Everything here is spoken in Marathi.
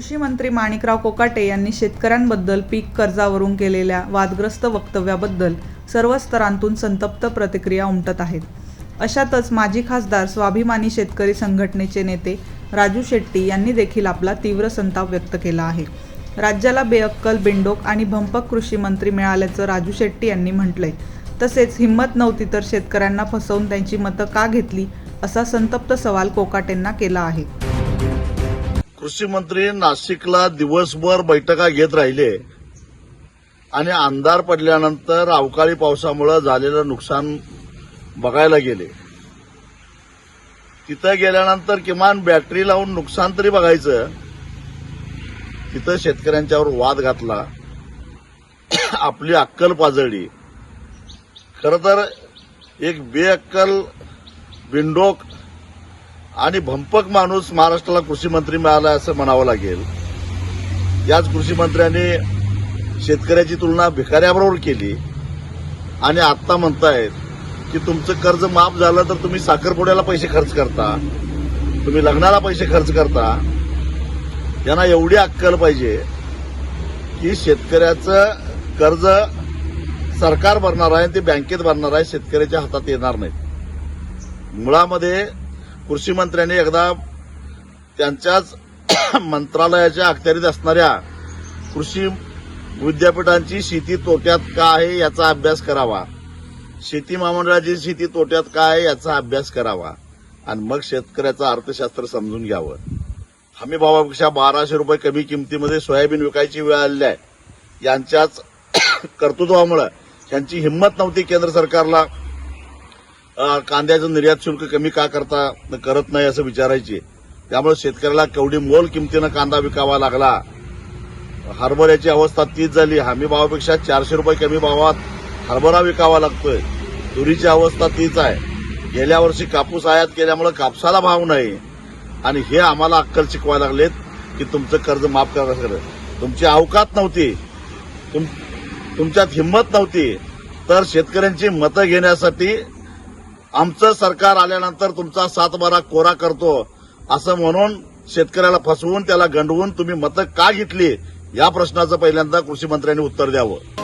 कृषी मंत्री माणिकराव कोकाटे यांनी शेतकऱ्यांबद्दल पीक कर्जावरून केलेल्या वादग्रस्त वक्तव्याबद्दल सर्व स्तरांतून संतप्त प्रतिक्रिया उमटत आहेत. अशातच माजी खासदार स्वाभिमानी शेतकरी संघटनेचे नेते राजू शेट्टी यांनी देखील आपला तीव्र संताप व्यक्त केला आहे. राज्याला बेअक्कल बिंडोक आणि भंपक कृषी मंत्री मिळाल्याचं राजू शेट्टी यांनी म्हटलंय. तसेच हिंमत नव्हती तर शेतकऱ्यांना फसवून त्यांची मतं का घेतली असा संतप्त सवाल कोकाटेंना केला आहे. कृषी मंत्री नाशिकला दिवसभर बैठका घेत राहिले. आणि अंधार पडल्यानंतर अवकाळी पावसामुळे झालेलं नुकसान बघायला गेले. तिथं गेल्यानंतर किमान बॅटरी लावून नुकसान तरी बघायचं. तिथं शेतकऱ्यांच्यावर वाद घातला. आपली अक्कल पाजळली. खरं तर एक बेअक्कल बिंडोक आणि भंपक माणूस महाराष्ट्राला कृषी मंत्री मिळाला असं म्हणावं लागेल. याच कृषी मंत्र्यांनी शेतकऱ्याची तुलना भिकाऱ्याबरोबर केली आणि आत्ता म्हणतायत की तुमचं कर्ज माफ झालं तर तुम्ही साखरपुड्याला पैसे खर्च करता. तुम्ही लग्नाला पैसे खर्च करता. यांना एवढी अक्कल पाहिजे की शेतकऱ्याचं कर्ज सरकार भरणार आहे ते बँकेत भरणार आहे शेतकऱ्याच्या हातात येणार नाही मुळामध्ये कृषी मंत्र्यांनी एकदा त्यांच्याच मंत्रालयाच्या अखत्यारीत असणाऱ्या कृषी विद्यापीठांची शेती तोट्यात का आहे याचा अभ्यास करावा. शेती महामंडळाची शेती तोट्यात का आहे याचा अभ्यास करावा. आणि मग शेतकऱ्याचं अर्थशास्त्र समजून घ्यावं. हमी भावापेक्षा बाराशे रुपये कमी किमतीमध्ये सोयाबीन विकायची वेळ आलेली आहे. यांच्याच कर्तृत्वामुळे यांची हिंमत नव्हती केंद्र सरकारला. कांद्याचं निर्यात शुल्क कमी का करता करत नाही असं विचारायची. त्यामुळे शेतकऱ्याला केवढी मोल किमतीनं कांदा विकावा लागला? हरभऱ्याची अवस्था तीच झाली. हमी भावापेक्षा चारशे रुपये कमी भावात हरभरा विकावा लागतोय. तुरीची अवस्था तीच आहे. गेल्या वर्षी कापूस आयात केल्यामुळे कापसाला भाव नाही. आणि हे आम्हाला अक्कल शिकवायला लागलेत की तुमचं कर्ज माफ करा सगळं. तुमची अवकात नव्हती. तुम तुमच्यात हिंमत नव्हती. तर शेतकऱ्यांची मतं घेण्यासाठी आमचं सरकार आल्यानंतर तुमचा सातबारा कोरा करतो. असं म्हणून शेतकऱ्याला फसवून त्याला गंडवून तुम्ही मतं का घेतली? या प्रश्नाचं पहिल्यांदा कृषी मंत्र्यांनी उत्तर द्यावं.